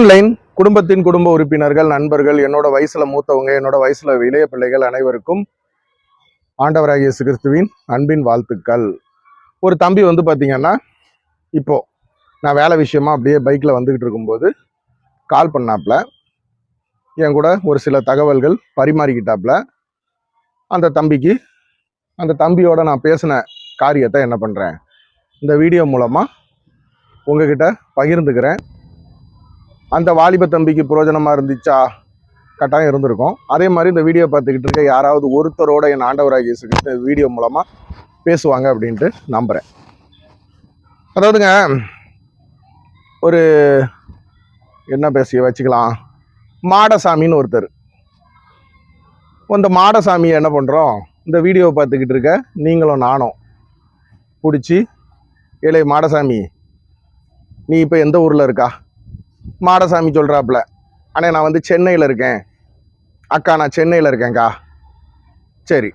Online குடும்பத்தின் குடும்ப உறுப்பினர்கள் நண்பர்கள் என்னோட வயசுல மூத்தவங்க என்னோட வயசுல இளைய பிள்ளைகள் அனைவருக்கும் ஆண்டவராகிய இயேசு கிறிஸ்துவின் அன்பின் வாழ்த்துக்கள். ஒரு தம்பி வந்து பார்த்தீங்கன்னா இப்போ நான் வேலை விஷயமா அப்படியே பைக்கில் வந்துகிட்டு இருக்கும்போது கால் பண்ணாப்புல என் கூட ஒரு சில தகவல்கள் பரிமாறிக்கிட்டாப்புல அந்த தம்பிக்கு அந்த தம்பியோட நான் பேசின காரியத்தை என்ன பண்ணுறேன் இந்த வீடியோ மூலமாக உங்ககிட்ட பகிர்ந்துக்கிறேன். அந்த வாலிப தம்பிக்கு புரோஜனமாக இருந்துச்சா? கட்டாயம் இருந்திருக்கும். அதே மாதிரி இந்த வீடியோ பார்த்துக்கிட்டு இருக்க யாராவது ஒருத்தரோட என் ஆண்டவராக இயேசு இந்த வீடியோ மூலமாக பேசுவாங்க அப்படின்ட்டு நம்புகிறேன் அதாவதுங்க ஒரு என்ன பேசிய வச்சுக்கலாம்? மாடசாமின்னு ஒருத்தர். இந்த மாடசாமியை என்ன பண்ணுறோம் இந்த வீடியோவை பார்த்துக்கிட்டு இருக்க நீங்களும் நானும் பிடிச்சி ஏழை மாடசாமி நீ இப்போ எந்த ஊரில் இருக்கா? மாடசாமி சொல்கிறாப்புல அண்ணே நான் வந்து சென்னையில் இருக்கேன். அக்கா நான் சென்னையில் இருக்கேன்க்கா. சரி.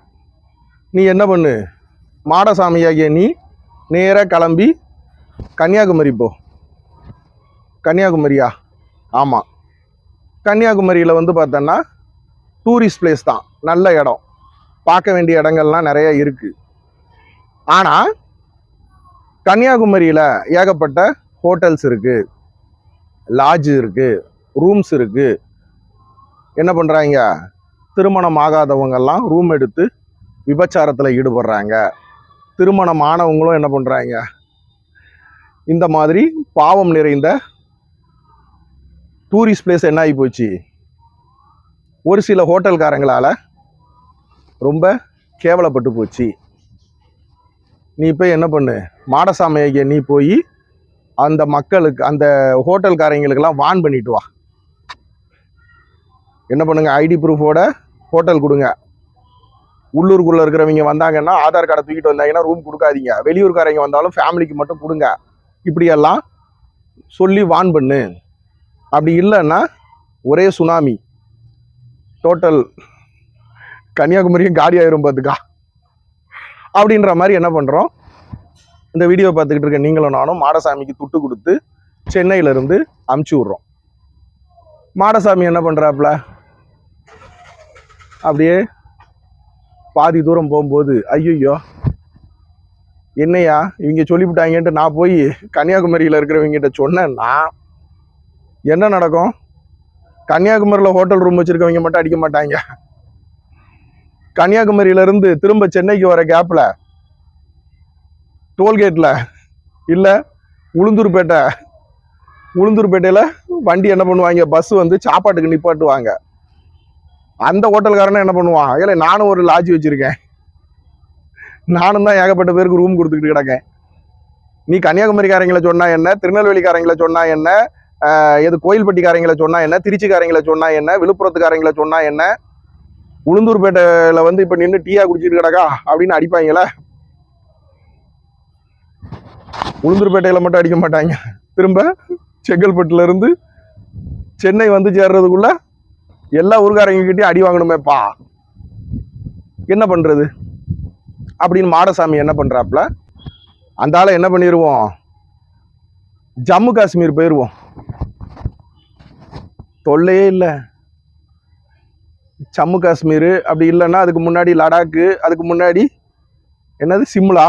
நீ என்ன பண்ணு? மாடசாமியாகிய நீ நேராக கிளம்பி கன்னியாகுமரி போ. கன்னியாகுமரியா? ஆமாம் கன்னியாகுமரியில் வந்து பார்த்தோன்னா டூரிஸ்ட் பிளேஸ் தான். நல்ல இடம். பார்க்க வேண்டிய இடங்கள்லாம் நிறைய இருக்குது ஆனால் கன்னியாகுமரியில் ஏகப்பட்ட ஹோட்டல்ஸ் இருக்குது லாட்ஜ் இருக்குது ரூம்ஸ் இருக்குது என்ன பண்ணுறாங்க திருமணம் ஆகாதவங்கெல்லாம் ரூம் எடுத்து விபச்சாரத்தில் ஈடுபடுறாங்க. திருமணம் ஆனவங்களும் என்ன பண்ணுறாங்க இந்த மாதிரி பாவம் நிறைந்த டூரிஸ்ட் பிளேஸ் என்ன ஆகி போச்சு? ஒரு சில ஹோட்டல்காரங்களால் ரொம்ப கேவலப்பட்டு போச்சு. நீ போய் என்ன பண்ணு? மாடசாமியை நீ போய் அந்த மக்களுக்கு அந்த ஹோட்டல்காரங்களுக்கெல்லாம் வான் பண்ணிட்டு வா. என்ன பண்ணுங்க? ஐடி ப்ரூஃபோட ஹோட்டல் கொடுங்க. உள்ளூருக்குள்ளே இருக்கிறவங்க வந்தாங்கன்னா ஆதார் கார்டை தூக்கிட்டு வந்தாங்கன்னா ரூம் கொடுக்காதீங்க. வெளியூர்காரங்க வந்தாலும் ஃபேமிலிக்கு மட்டும் கொடுங்க. இப்படியெல்லாம் சொல்லி வான் பண்ணு. அப்படி இல்லைன்னா ஒரே சுனாமி டோட்டல் கன்னியாகுமரியும் காலி ஆயிரும் பார்த்துக்கா. அப்படின்ற மாதிரி என்ன பண்ணுறோம் இந்த வீடியோ பார்த்துக்கிட்டு இருக்க நீங்களும் நானும் மாடசாமிக்கு துட்டு கொடுத்து சென்னையிலேருந்து அமுச்சு விட்றோம். மாடசாமி என்ன பண்ணுறாப்புல அப்படியே பாதி தூரம் போகும்போது ஐயோ என்னையா இவங்க சொல்லிவிட்டாங்கன்ட்டு நான் போய் கன்னியாகுமரியில் இருக்கிறவங்ககிட்ட சொன்னேன்னா என்ன நடக்கும்? கன்னியாகுமரியில் ஹோட்டல் ரூம் வச்சுருக்கவங்க மட்டும் அடிக்க மாட்டாங்க. கன்னியாகுமரியிலேருந்து திரும்ப சென்னைக்கு வர கேப்பில் டோல்கேட்டில் இல்லை உளுந்தூர்பேட்டை. உளுந்தூர்பேட்டையில் வண்டி என்ன பண்ணுவாங்க? பஸ் வந்து சாப்பாட்டுக்கு நிப்பாட்டுவாங்க. அந்த ஹோட்டல்காரனை என்ன பண்ணுவான்? இல்லை நானும் ஒரு லாட்ஜ் வச்சுருக்கேன். நானும் தான் ஏகப்பட்ட பேருக்கு ரூம் கொடுத்துக்கிட்டு கிடக்கேன். நீ கன்னியாகுமரிக்காரங்களை சொன்னா என்ன? திருநெல்வேலிக்காரங்களை சொன்னா என்ன? எது கோயில்பட்டிக்காரங்களை சொன்னா என்ன? திருச்சிக்காரங்களை சொன்னா என்ன? விழுப்புரத்துக்காரங்களை சொன்னா என்ன? உளுந்தூர்பேட்டையில் வந்து இப்போ நின்று டீயா குடிச்சிட்டு கிடக்கா? அப்படின்னு அடிப்பாங்களே. உளுந்தூர்பேட்டையில் மட்டும் அடிக்க மாட்டாங்க. திரும்ப செங்கல்பட்டுலேருந்து சென்னை வந்து சேர்றதுக்குள்ள எல்லா ஊர்காரங்ககிட்டயும் அடி வாங்கணுமேப்பா. என்ன பண்ணுறது அப்படின்னு மாடசாமி என்ன பண்ணுறாப்புல அந்த ஆளை என்ன பண்ணிடுவோம் ஜம்மு காஷ்மீர் போயிடுவோம் தொல்லையே இல்லை. ஜம்மு காஷ்மீர் அப்படி இல்லைன்னா அதுக்கு முன்னாடி லடாக்கு அதுக்கு முன்னாடி என்னது சிம்லா?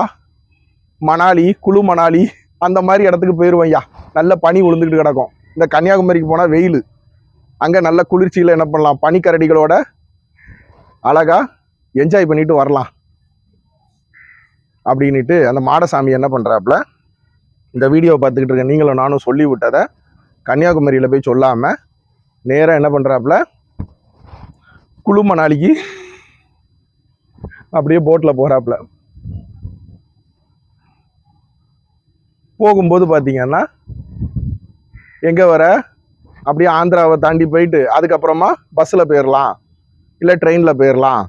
மணாலி குழு மணாலி அந்த மாதிரி இடத்துக்கு போயிடுவோம்யா நல்ல பனி விழுந்துக்கிட்டு கிடக்கும். இந்த கன்னியாகுமரிக்கு போனால் வெயில். அங்கே நல்ல குளிர்ச்சியில் என்ன பண்ணலாம்? பனிக்கரடிகளோட அழகாக என்ஜாய் பண்ணிட்டு வரலாம். அப்படின்ட்டு அந்த மாடசாமி என்ன பண்ணுறாப்புல இந்த வீடியோவை பார்த்துக்கிட்டு இருக்க நீங்களும் நானும் சொல்லி விட்டதை கன்னியாகுமரியில் போய் சொல்லாமல் நேராக என்ன பண்ணுறாப்புல குழு மணாலிக்கு அப்படியே போட்டில் போகிறாப்புல போகும்போது பார்த்தீங்கன்னா எங்கே வர? அப்படியே ஆந்திராவை தாண்டி போயிட்டு அதுக்கப்புறமா பஸ்ஸில் போயிடலாம் இல்லை ட்ரெயினில் போயிடலாம்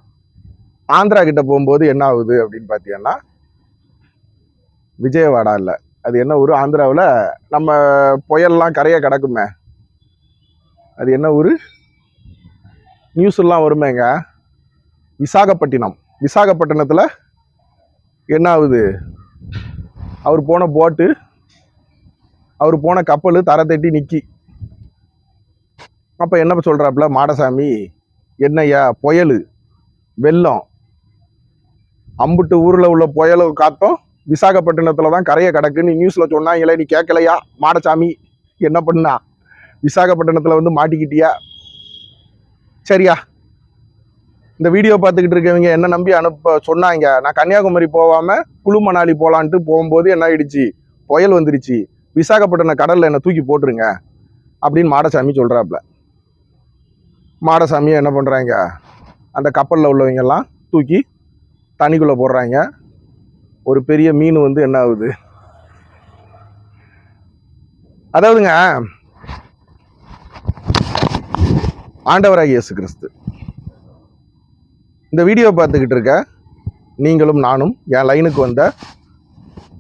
ஆந்திரா கிட்ட போகும்போது என்ன ஆகுது அப்படின்னு பார்த்தீங்கன்னா விஜயவாடா இல்லை. அது என்ன ஊர்? ஆந்திராவில் நம்ம புயல்லாம் கரையை கிடக்குமே. அது என்ன ஊர்? நியூஸ்லாம் வருமேங்க. விசாகப்பட்டினம். விசாகப்பட்டினத்தில் என்ன ஆகுது? அவர் போன போட்டு அவர் போன கப்பல் தரை தட்டி நிற்கி அப்போ என்ன சொல்கிறாப்புல மாடசாமி என்னய்யா புயல் வெள்ளம். அம்புட்டு ஊரில் உள்ள புயல் காத்தும். விசாகப்பட்டினத்தில் தான் கரையை கிடக்குன்னு நியூஸில் சொன்னாங்களே நீ கேட்கலையா மாடசாமி என்ன பண்ணா? விசாகப்பட்டினத்தில் வந்து மாட்டிக்கிட்டியா? சரியா? இந்த வீடியோ பார்த்துக்கிட்டு இருக்கவங்க என்ன நம்பி அனுப்ப சொன்னாங்க. நான் கன்னியாகுமரி போகாமல் குழு மணாலி போகலான்ட்டு போகும்போது என்ன ஆயிடுச்சு? புயல் வந்துருச்சு. விசாகப்பட்டினம் கடலில் என்னை தூக்கி போட்டுருங்க. அப்படின்னு மாடசாமி சொல்கிறாப்புல மாடசாமியை என்ன பண்ணுறாங்க அந்த கப்பலில் உள்ளவங்க எல்லாம் தூக்கி தண்ணிக்குள்ளே போடுறாங்க. ஒரு பெரிய மீன் வந்து என்ன ஆகுது? அதாவதுங்க ஆண்டவராக இயேசு கிறிஸ்து. இந்த வீடியோ பார்த்துக்கிட்டு இருக்க நீங்களும் நானும் என் லைனுக்கு வந்த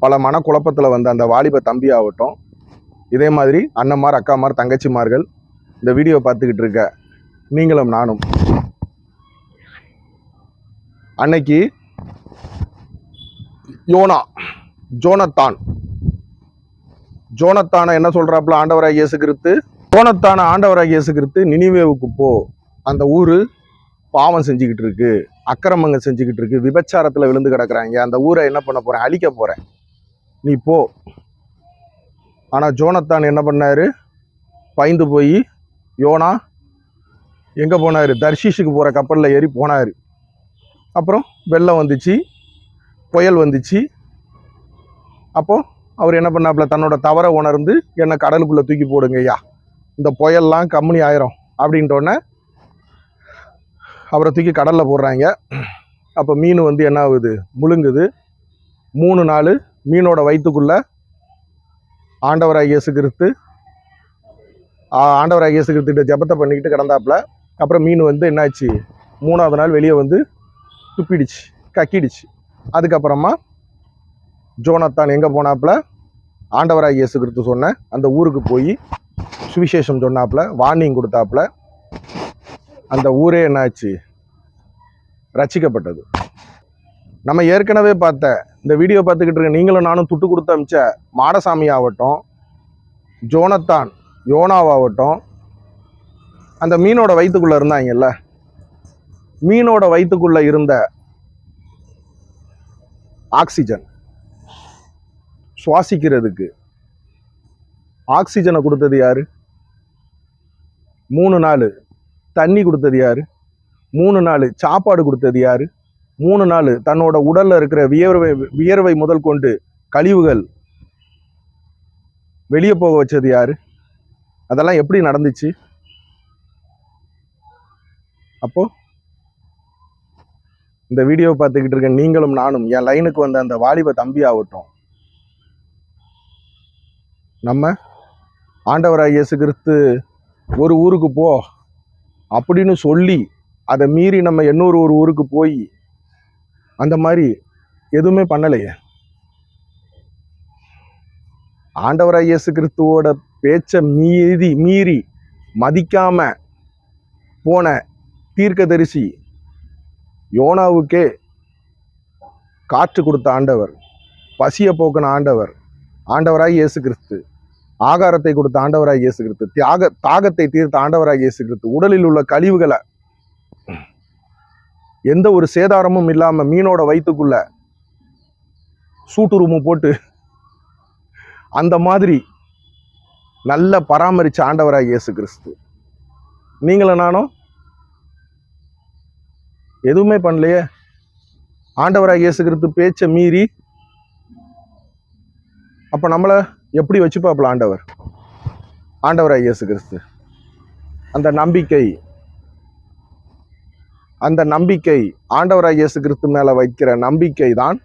பல மனக்குழப்பத்தில் வந்த அந்த வாலிப தம்பி ஆகட்டும் இதே மாதிரி அண்ணன்மார் அக்காமார் தங்கச்சிமார்கள் இந்த வீடியோ பார்த்துக்கிட்டு இருக்க நீங்களும் நானும். அன்னைக்கு யோனா ஜோனத்தான். ஜோனத்தான என்ன சொல்கிறாப்புல ஆண்டவராக இயேசு கிறிஸ்து. ஜோனத்தான ஆண்டவராக இயேசு கிறிஸ்து நினிவேவுக்கு போ. அந்த ஊர் பாவம் செஞ்சுக்கிட்டு இருக்கு அக்கிரமங்கள் செஞ்சுக்கிட்டு இருக்கு விபச்சாரத்தில் விழுந்து கிடக்குறாங்க. அந்த ஊரை என்ன பண்ண போகிறேன் அழிக்க போகிறேன் நீ போ. ஆனால் ஜோனத்தான் என்ன பண்ணார்? பயந்து போய் யோனா எங்கே போனார்? தர்ஷீஷுக்கு போகிற கப்பலில் ஏறி போனார். அப்புறம் வெள்ளம் வந்துச்சு புயல் வந்துச்சு. அப்போது அவர் என்ன பண்ணாப்புல? தன்னோட தவறை உணர்ந்து என்னை கடலுக்குள்ளே தூக்கி போடுங்க ஐயா இந்த புயல்லாம் கம்முனி ஆயிரும். அப்படின்ட்டோன்னே அவரை தூக்கி கடலில் போடுறாங்க. அப்போ மீன் வந்து என்ன ஆகுது? முழுங்குது. மூணு நாள் மீனோட வயிற்றுக்குள்ளே ஆண்டவராக இயேசு கிறிஸ்து ஆண்டவராக இயேசு கிறிஸ்துக்கிட்ட ஜெபத்தை பண்ணிக்கிட்டு கிடந்தாப்புல அப்புறம் மீன் வந்து என்னாச்சு? மூணாவது நாள் வெளியே வந்து துப்பிடுச்சு கக்கிடுச்சு. அதுக்கப்புறமா ஜோனத்தான் எங்கே போனாப்புல? ஆண்டவராக இயேசு கிறிஸ்து சொன்ன அந்த ஊருக்கு போய் சுவிசேஷம் சொன்னாப்புல வார்னிங் கொடுத்தாப்புல. அந்த ஊரே என்னாச்சு? ரசிக்கப்பட்டது. நம்ம ஏற்கனவே பார்த்த இந்த வீடியோ பார்த்துக்கிட்டு இருக்க நீங்களும் நானும் துட்டு கொடுத்து அமிச்ச மாடசாமி ஆகட்டும் ஜோனத்தான் யோனாவாகட்டும் அந்த மீனோட வயிற்றுக்குள்ளே இருந்தாங்கல்ல? மீனோட வயிற்றுக்குள்ளே இருந்த ஆக்சிஜன் சுவாசிக்கிறதுக்கு. ஆக்சிஜனை கொடுத்தது யார்? மூணு நாள் தண்ணி கொடுத்தது யார்? மூணு நாள் சாப்பாடு கொடுத்தது யார்? மூணு நாள் தன்னோட உடலில் இருக்கிற வியர்வை வியர்வை முதல் கொண்டு கழிவுகள் வெளியே போக வச்சது யார்? அதெல்லாம் எப்படி நடந்துச்சு? அப்போ இந்த வீடியோ பார்த்துக்கிட்டு இருக்க நீங்களும் நானும் என் லைனுக்கு வந்த அந்த வாலிப தம்பி ஆகட்டும். நம்ம ஆண்டவராக இயேசு கிறிஸ்து ஒரு ஊருக்கு போ. அப்படின்னு சொல்லி அதை மீறி நம்ம இன்னொரு ஒரு ஊருக்கு போய் அந்த மாதிரி எதுவுமே பண்ணலையே. ஆண்டவராக இயேசு கிறிஸ்துவோட பேச்சை மீறி மீறி மதிக்காம போன தீர்க்கதரிசி யோனாவுக்கே காற்று கொடுத்த ஆண்டவர் பசியை போக்கின ஆண்டவர் ஆண்டவராய் இயேசு கிறிஸ்து ஆகாரத்தை கொடுத்த ஆண்டவராக இயேசு கிறிஸ்து தியாக தாகத்தை தீர்த்த ஆண்டவராக இயேசு கிறிஸ்து உடலில் உள்ள கழிவுகளை எந்த ஒரு சேதாரமும் இல்லாமல் மீனோட வயிற்றுக்குள்ள சூட்டுருமு போட்டு அந்த மாதிரி நல்ல பராமரிச்ச ஆண்டவராக இயேசு கிறிஸ்து நீங்களும் நானும் எதுவுமே பண்ணலையே. ஆண்டவராக இயேசு கிறிஸ்து பேச்சை மீறி அப்போ நம்மளை எப்படி வச்சுப்பாப்புல ஆண்டவர்? ஆண்டவர் இயேசு கிறிஸ்து. அந்த நம்பிக்கை அந்த நம்பிக்கை ஆண்டவராக இயேசு கிறிஸ்து மேலே வைக்கிற நம்பிக்கை தான்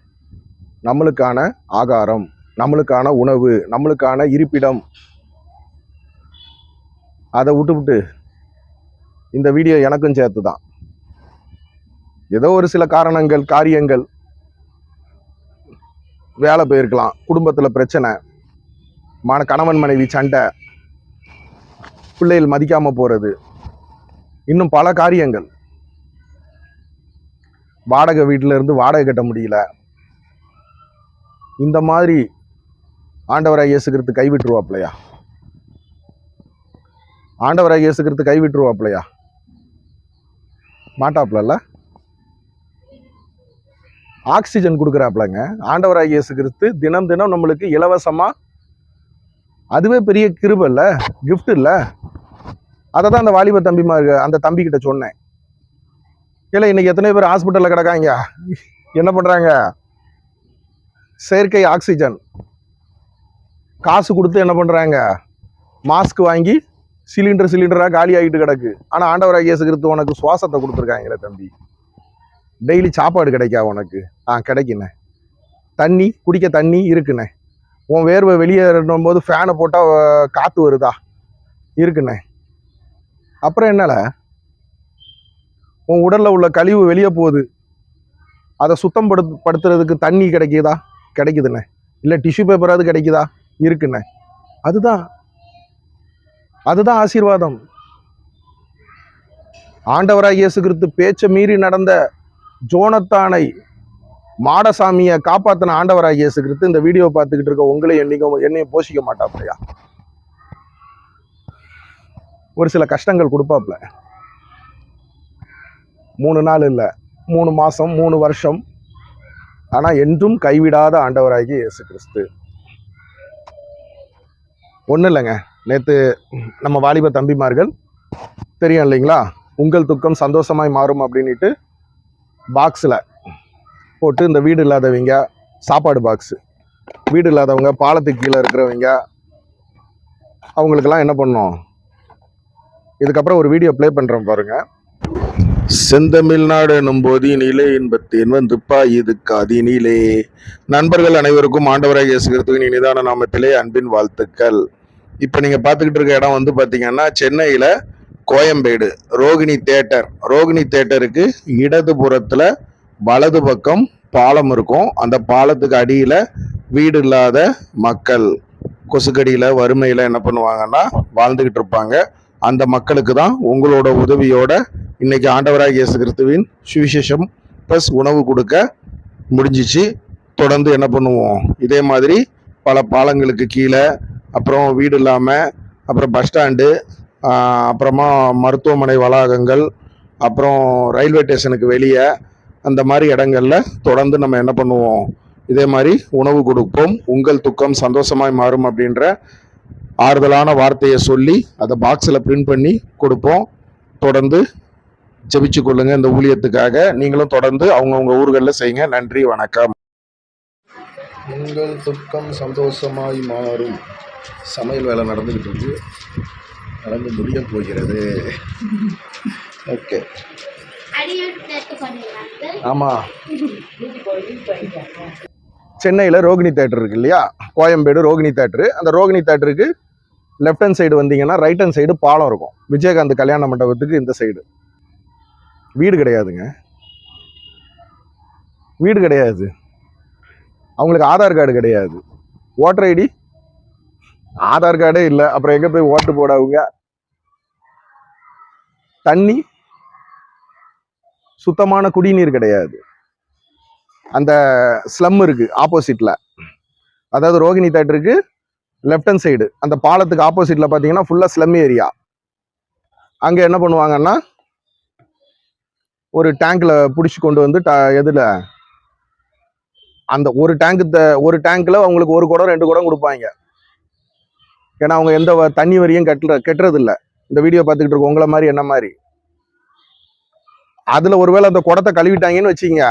நம்மளுக்கான ஆகாரம் நம்மளுக்கான உணவு நம்மளுக்கான இருப்பிடம். அதை விட்டுவிட்டு இந்த வீடியோ எனக்கும் சேர்த்து தான் ஏதோ ஒரு சில காரணங்கள் காரியங்கள் வேலை போயிருக்கலாம் குடும்பத்தில் பிரச்சனை மன கணவன் மனைவி சண்டை. பிள்ளைகள் மதிக்காமல் போகிறது இன்னும் பல காரியங்கள். வாடகை வீட்டிலேருந்து வாடகை கட்ட முடியல. இந்த மாதிரி ஆண்டவராக இயேசுக்கிறது கிறிஸ்து ஆண்டவராக இயேசுக்கிறது கை விட்டுருவாப்லையா மாட்டாப்லல்ல ஆக்சிஜன் கொடுக்குறாப்லங்க. ஆண்டவராக இயேசு கிறிஸ்து தினம் தினம் நம்மளுக்கு இலவசமாக அதுவே பெரிய கிருப இல்லை கிஃப்ட் இல்லை. அதை தான் அந்த வாலிப தம்பிமா அந்த தம்பி கிட்ட சொன்னேன். இல்லை இன்னைக்கு எத்தனை பேர் ஹாஸ்பிட்டலில் கிடக்காங்க? என்ன பண்ணுறாங்க செயற்கை ஆக்சிஜன் காசு கொடுத்து என்ன பண்ணுறாங்க மாஸ்க் வாங்கி சிலிண்டர் சிலிண்டராக காலி ஆகிட்டு கிடக்கு. ஆனால் ஆண்டவராக இயேசு கிறிஸ்து உனக்கு சுவாசத்தை கொடுத்துருக்காங்களே தம்பி. டெய்லி சாப்பாடு கிடைக்கா உனக்கு. ஆ கிடைக்குண்ணே தண்ணி குடிக்க தண்ணி இருக்குண்ணே உன் வேர்வை வெளியே போது ஃபேனை போட்டால் காற்று வருதா? இருக்குண்ணே. அப்புறம் என்னால்? உன் உடலில் உள்ள கழிவு வெளியே போகுது. அதை சுத்தம் படு படுத்துறதுக்கு தண்ணி கிடைக்குதா? கிடைக்குதுண்ணே. இல்லை டிஷ்யூ பேப்பராவது கிடைக்குதா? இருக்குண்ணே. அதுதான். அதுதான் ஆசீர்வாதம். ஆண்டவராக இயேசு கிறிஸ்து பேச்சை மீறி நடந்த ஜோனத்தானை மாடசாமியை காப்பாத்தின ஆண்டவராக இயேசு கிறிஸ்து இந்த வீடியோ பார்த்துக்கிட்டு இருக்க உங்களையும் என்னைக்கும் என்னையும் போஷிக்க மாட்டாப்லையா ஒரு சில கஷ்டங்கள் கொடுப்பாப்ல மூணு நாள் இல்லை மூணு மாதம் மூணு வருஷம். ஆனால் என்றும் கைவிடாத ஆண்டவராகிய இயேசு கிறிஸ்து ஒன்றும் இல்லைங்க. நேற்று நம்ம வாலிப தம்பிமார்கள் தெரியும் இல்லைங்களா? உங்கள் துக்கம் சந்தோஷமாய் மாறும் அப்படின்ட்டு பாக்ஸில் போட்டு இந்த வீடு இல்லாதவங்க சாப்பாடு பாக்ஸு வீடு இல்லாதவங்க பாலத்துக்கு கீழே இருக்கிறவங்க அவங்களுக்கெல்லாம் என்ன பண்ணோம் இதுக்கப்புறம் ஒரு வீடியோ ப்ளே பண்ணுறோம் பாருங்கள் செந்தமிழ்நாடு எனும் போதினிலே இன்பத்தேன் வந்துப்பா பாயுதுக்கு அதினிலே நண்பர்கள் அனைவருக்கும் ஆண்டவராக இயேசுகிறதுக்கு நிதான நாமத்திலே அன்பின் வாழ்த்துக்கள். இப்போ நீங்கள் பார்த்துக்கிட்டு இருக்க இடம் வந்து பார்த்தீங்கன்னா சென்னையில் கோயம்பேடு ரோகிணி தேட்டர் ரோகிணி தேட்டருக்கு இடது புறத்தில் வலது பக்கம் பாலம் இருக்கும். அந்த பாலத்துக்கு அடியில் வீடு இல்லாத மக்கள் கொசுக்கடியில் வறுமையில் என்ன பண்ணுவாங்கன்னா வாழ்ந்துக்கிட்டு இருப்பாங்க. அந்த மக்களுக்கு தான் உங்களோட உதவியோட இன்னைக்கு ஆண்டவராக இயேசு கிறிஸ்துவின் சுவிசேஷம் ப்ளஸ் உணவு கொடுக்க முடிஞ்சிச்சு. தொடர்ந்து என்ன பண்ணுவோம்? இதே மாதிரி பல பாலங்களுக்கு கீழே அப்புறம் வீடு இல்லாமல் அப்புறம் பஸ் ஸ்டாண்டு அப்புறமா மருத்துவமனை வளாகங்கள் அப்புறம் ரயில்வே ஸ்டேஷனுக்கு வெளியே அந்த மாதிரி இடங்கள்ல தொடர்ந்து நம்ம என்ன பண்ணுவோம்? இதே மாதிரி உணவு கொடுப்போம். உங்கள் துக்கம் சந்தோஷமாய் மாறும் அப்படின்ற ஆறுதலான வார்த்தையை சொல்லி அதை பாக்ஸில் பிரிண்ட் பண்ணி கொடுப்போம். தொடர்ந்து ஜெபிச்சு கொள்ளுங்க இந்த ஊழியத்துக்காக. நீங்களும் தொடர்ந்து அவங்கவுங்க ஊர்களில் செய்யுங்க. நன்றி வணக்கம். உங்கள் துக்கம் சந்தோஷமாய் மாறும். சமையல் வேலை நடந்துக்கிட்டு இருக்கு. நடந்து முடிய போகிறது. ஓகே. ஆமாம் சென்னையில் ரோகிணி தேட்டர் இருக்கு இல்லையா? கோயம்பேடு ரோகிணி தேட்டரு. அந்த ரோகிணி தேட்டருக்கு லெஃப்ட் ஹேண்ட் சைடு வந்தீங்கன்னா ரைட் ஹேண்ட் சைடு பாலம் இருக்கும். விஜயகாந்த் கல்யாண மண்டபத்துக்கு இந்த சைடு வீடு கிடையாதுங்க. வீடு கிடையாது. அவங்களுக்கு ஆதார் கார்டு கிடையாது. ஓட்டர் ஐடி ஆதார் கார்டே இல்லை. அப்புறம் எங்கே போய் ஓட்டு போட அவங்க தண்ணி? சுத்தமான குடிநீர் கிடையாது. அந்த ஸ்லம் இருக்கு ஆப்போசிட்ல அதாவது ரோகிணி தேட்டருக்கு லெஃப்ட் ஹண்ட் சைடு அந்த பாலத்துக்கு ஆப்போசிட்ல பார்த்தீங்கன்னா ஃபுல்லாக ஸ்லம் ஏரியா அங்கே என்ன பண்ணுவாங்கன்னா ஒரு டேங்க்ல பிடிச்சி கொண்டு வந்து ட- எதில்? அந்த ஒரு டேங்க் ஒரு டேங்க்ல அவங்களுக்கு ஒரு குடம் ரெண்டு குடம் கொடுப்பாங்க. ஏன்னா அவங்க எந்த வ- தண்ணி வரியும் கட்டுற கெட்டுறதில்ல. இந்த வீடியோ பார்த்துக்கிட்டு இருக்கோம் உங்களை மாதிரி என்ன மாதிரி? அதுல ஒருவேளை அந்த குடத்தை கழுவிட்டாங்கன்னு வச்சுங்க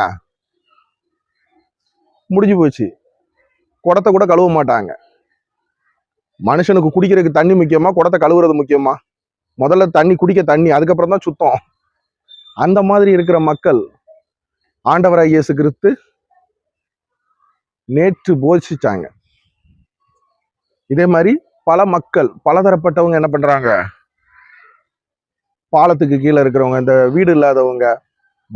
முடிஞ்சு போச்சு. குடத்தை கூட கழுவ மாட்டாங்க. மனுஷனுக்கு குடிக்கிறதுக்கு தண்ணி முக்கியமா குடத்தை கழுவுறது முக்கியமா? முதல்ல தண்ணி குடிக்க தண்ணி அதுக்கப்புறம் தான் சுத்தம். அந்த மாதிரி இருக்கிற மக்கள் ஆண்டவராக இயேசு கிறிஸ்து நேற்று போதிச்சாங்க இதே மாதிரி பல மக்கள் பலதரப்பட்டவங்க என்ன பண்றாங்க? பாலத்துக்கு கீழே இருக்கிறவங்க இந்த வீடு இல்லாதவங்க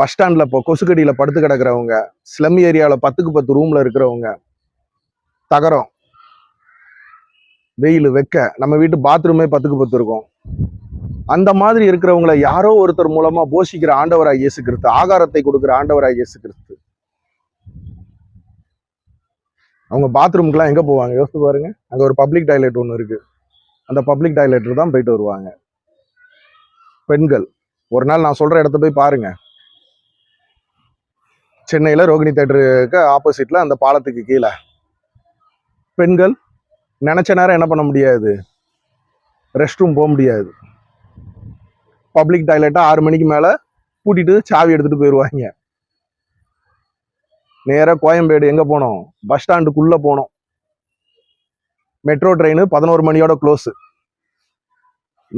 பஸ் ஸ்டாண்டில் இப்போ கொசுக்கடியில் படுத்து கிடக்கிறவங்க ஸ்லம் ஏரியாவில் பத்துக்கு பத்து ரூமில் இருக்கிறவங்க தகரம் வெயில் வெக்க நம்ம வீட்டு பாத்ரூமே பத்துக்கு பத்து இருக்கும். அந்த மாதிரி இருக்கிறவங்கள யாரோ ஒருத்தர் மூலமா போஷிக்கிற ஆண்டவராக இயேசு கிறிஸ்து ஆகாரத்தை கொடுக்கிற ஆண்டவராக இயேசு கிறிஸ்து. அவங்க பாத்ரூம்க்குலாம் எங்க போவாங்க? யோசித்து பாருங்க. அங்க ஒரு பப்ளிக் டாய்லெட் ஒன்று இருக்கு. அந்த பப்ளிக் டாய்லெட் தான் போயிட்டு வருவாங்க. பெண்கள். ஒரு நாள் நான் சொல்ற இடத்த போய் பாருங்க. சென்னையில ரோகிணி தேட்டருக்கு ஆப்போசிட்ல அந்த பாலத்துக்கு கீழே. பெண்கள் நினைச்ச நேரம் என்ன பண்ண முடியாது? ரெஸ்ட் ரூம் போக முடியாது. பப்ளிக் டாய்லெட்டை ஆறு மணிக்கு மேல பூட்டிட்டு சாவி எடுத்துட்டு போயிடுவாங்க நேராக கோயம்பேடு எங்கே போனோம்? பஸ் ஸ்டாண்டுக்குள்ளே போனோம். மெட்ரோ ட்ரெயின் பதினோரு மணியோட க்ளோஸு.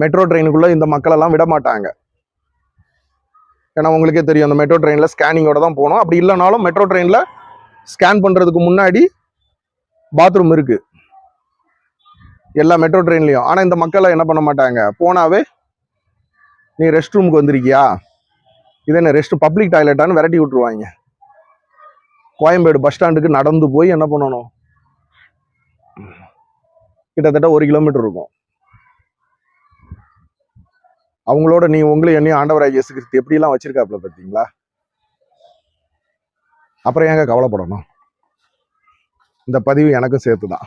மெட்ரோ ட்ரெயினுக்குள்ள இந்த மக்களெல்லாம் விட மாட்டாங்க ஏன்னா உங்களுக்கே தெரியும் அந்த மெட்ரோ ட்ரெயினில் ஸ்கேனிங்கோட தான் போகணும். அப்படி இல்லைனாலும் மெட்ரோ ட்ரெயினில் ஸ்கேன் பண்ணுறதுக்கு முன்னாடி பாத்ரூம் இருக்குது எல்லா மெட்ரோ ட்ரெயின்லையும். ஆனால் இந்த மக்களை என்ன பண்ண மாட்டாங்க? போனாவே நீ ரெஸ்ட் ரூமுக்கு வந்திருக்கியா? இது என்ன ரெஸ்ட் பப்ளிக் டாய்லெட்டான்னு விரட்டி விட்டுருவாங்க. கோயம்பேடு பஸ் ஸ்டாண்டுக்கு நடந்து போய் என்ன பண்ணணும்? கிட்டத்தட்ட ஒரு கிலோமீட்டர் இருக்கும். அவங்களோட நீ உங்களை என்னையும் ஆண்டவராக இயேசு கிறிஸ்து எப்படிலாம் வச்சிருக்காப்புல பார்த்தீங்களா? அப்புறம் ஏங்க கவலைப்படணும்? இந்த பதிவு எனக்கும் சேர்த்து தான்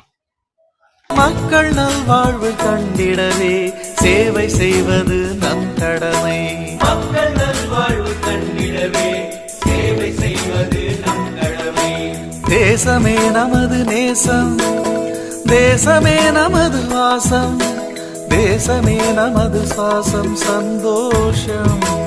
மக்கள் நல்வாழ்வு கண்டிடவே சேவை செய்வது நம் கடமை. மக்கள் நல்வாழ்வு கண்டிடவே சேவை செய்வது நம் கடமை. தேசமே நமது நேசம் தேசமே நமது வாசம். தேசமே நமது சுவாசம் சந்தோஷம்.